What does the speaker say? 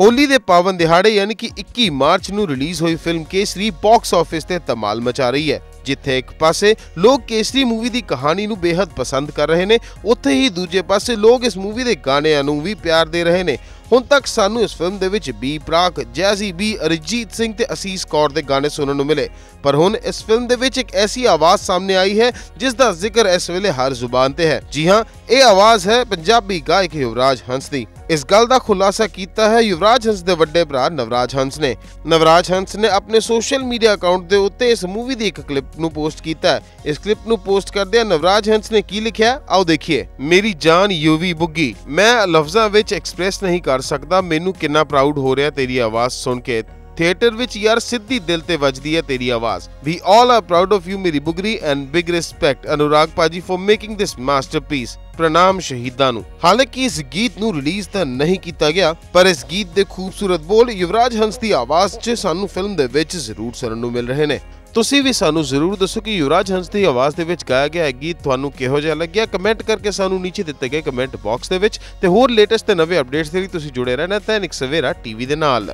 ਹੋਲੀ ਦੇ ਪਾਵਨ ਦਿਹਾੜੇ ਯਾਨੀ ਕਿ 21 ਮਾਰਚ ਨੂੰ ਰਿਲੀਜ਼ ਹੋਈ ਫਿਲਮ ਕੇਸਰੀ ਬਾਕਸ ਆਫਿਸ ਤੇ ਧਮਾਲ ਮਚਾ ਰਹੀ ਹੈ, ਜਿੱਥੇ ਇੱਕ ਪਾਸੇ ਲੋਕ ਕੇਸਰੀ ਮੂਵੀ ਦੀ ਕਹਾਣੀ ਨੂੰ ਬੇहद ਪਸੰਦ ਕਰ ਰਹੇ ਨੇ, ਉੱਥੇ ਹੀ ਦੂਜੇ ਪਾਸੇ ਲੋਕ ਇਸ ਮੂਵੀ ਦੇ ਗਾਣਿਆਂ ਨੂੰ ਵੀ ਪਿਆਰ ਦੇ ਰਹੇ ਨੇ। ਹੁਣ ਤੱਕ ਸਾਨੂੰ ਇਸ ਫਿਲਮ ਦੇ ਵਿੱਚ ਬੀ ਪ੍ਰਾਕ, ਜੈਜ਼ੀ ਬੀ, ਅਰਜੀਤ ਸਿੰਘ ਤੇ ਅਸੀਸ ਕੌਰ ਦੇ ਗਾਣੇ ਸੁਣਨ ਨੂੰ ਮਿਲੇ। ਪਰ ਹੁਣ ਇਸ ਫਿਲਮ ਦੇ ਵਿੱਚ ਇੱਕ ਐਸੀ ਆਵਾਜ਼ ਸਾਹਮਣੇ ਆਈ ਹੈ, ਜਿਸ ਦਾ ਜ਼ਿਕਰ ਇਸ ਵੇਲੇ ਹਰ ਜ਼ੁਬਾਨ ਤੇ ਹੈ। ਜੀ ਹਾਂ, ਇਹ ਆਵਾਜ਼ ਹੈ ਪੰਜਾਬੀ ਗਾਇਕ ਯੁਵਰਾਜ ਹੰਸ ਦੀ। ਇਸ ਗੱਲ ਦਾ ਖੁਲਾਸਾ ਕੀਤਾ ਹੈ ਯੁਵਰਾਜ ਹੰਸ ਦੇ ਵੱਡੇ ਭਰਾ ਨਵਰਾਜ ਹੰਸ ਨੇ। ਨਵਰਾਜ ਹੰਸ ਨੇ ਆਪਣੇ ਸੋਸ਼ਲ ਮੀਡੀਆ ਅਕਾਊਂਟ ਦੇ ਉੱਤੇ ਇਸ ਮੂਵੀ ਦੀ ਇੱਕ ਕਲਿੱਪ ਨੂੰ ਪੋਸਟ ਕੀਤਾ ਹੈ। ਇਸ ਕਲਿੱਪ ਨੂੰ ਪੋਸਟ ਕਰਦਿਆਂ ਨਵਰਾਜ ਹੰਸ ਨੇ ਕੀ ਲਿਖਿਆ? ਆਓ ਦੇਖੀਏ। ਮੇਰੀ ਜਾਨ ਯੂਵੀ ਬੁੱਗੀ। ਮੈਂ ਲਫ਼ਜ਼ਾਂ ਵਿੱਚ ਐਕਸਪ੍ਰੈਸ ਨਹੀਂ ਕਰ ਸਕਦਾ। ਮੈਨੂੰ ਕਿੰਨਾ ਪ੍ਰਾਊਡ ਹੋ ਰਿਹਾ ਤੇਰੀ ਆਵਾਜ਼ ਸੁਣ ਕੇ। ਥੀਏਟਰ ਵਿੱਚ ਯਾਰ ਸਿੱਧੀ ਦਿਲ ਤੇ ਵੱਜਦੀ ਹੈ ਤੇਰੀ ਆਵਾਜ਼। We all are proud of you ਮੇਰੀ ਬੁਗਰੀ ਐਂਡ ਬਿਗ ਰਿਸਪੈਕਟ ਅਨੁਰਾਗ ਪਾਜੀ ਫॉर ਮੇਕਿੰਗ ਦਿਸ ਮਾਸਟਰਪੀਸ ਪ੍ਰਣਾਮ ਸ਼ਹੀਦਾਂ ਨੂੰ। ਹਾਲਾਂਕਿ ਇਸ ਗੀਤ ਨੂੰ ਰਿਲੀਜ਼ ਤਾਂ ਨਹੀਂ ਕੀਤਾ ਗਿਆ, ਪਰ ਇਸ ਗੀਤ ਦੇ ਖੂਬਸੂਰਤ ਬੋਲ ਯੁਵਰਾਜ ਹੰਸ ਦੀ ਆਵਾਜ਼ 'ਚ ਸਾਨੂੰ ਫਿਲਮ ਦੇ ਵਿੱਚ ਜ਼ਰੂਰ ਸੁਣਨ ਨੂੰ ਮਿਲ ਰਹੇ ਨੇ। ਤੁਸੀਂ ਵੀ ਸਾਨੂੰ ਜ਼ਰੂਰ ਦੱਸੋ ਕਿ ਯੁਵਰਾਜ ਹੰਸ ਦੀ ਆਵਾਜ਼ ਦੇ ਵਿੱਚ ਗਾਇਆ ਗਿਆ ਗੀਤ ਤੁਹਾਨੂੰ ਕਿਹੋ ਜਿਹਾ ਲੱਗਿਆ? ਕਮੈਂਟ ਕਰਕੇ ਸਾਨੂੰ ਨੀਚੇ ਦਿੱਤੇ ਗਏ ਕਮੈਂਟ ਬਾਕਸ ਦੇ ਵਿੱਚ, ਤੇ ਹੋਰ ਲੇਟੈਸਟ ਤੇ ਨਵੇਂ ਅਪਡੇਟਸ ਦੇ ਲਈ ਤੁਸੀਂ ਜੁੜੇ ਰਹਿਣਾ ਦੈਨਿਕ ਸਵੇਰਾ ਟੀਵੀ ਦੇ ਨਾਲ।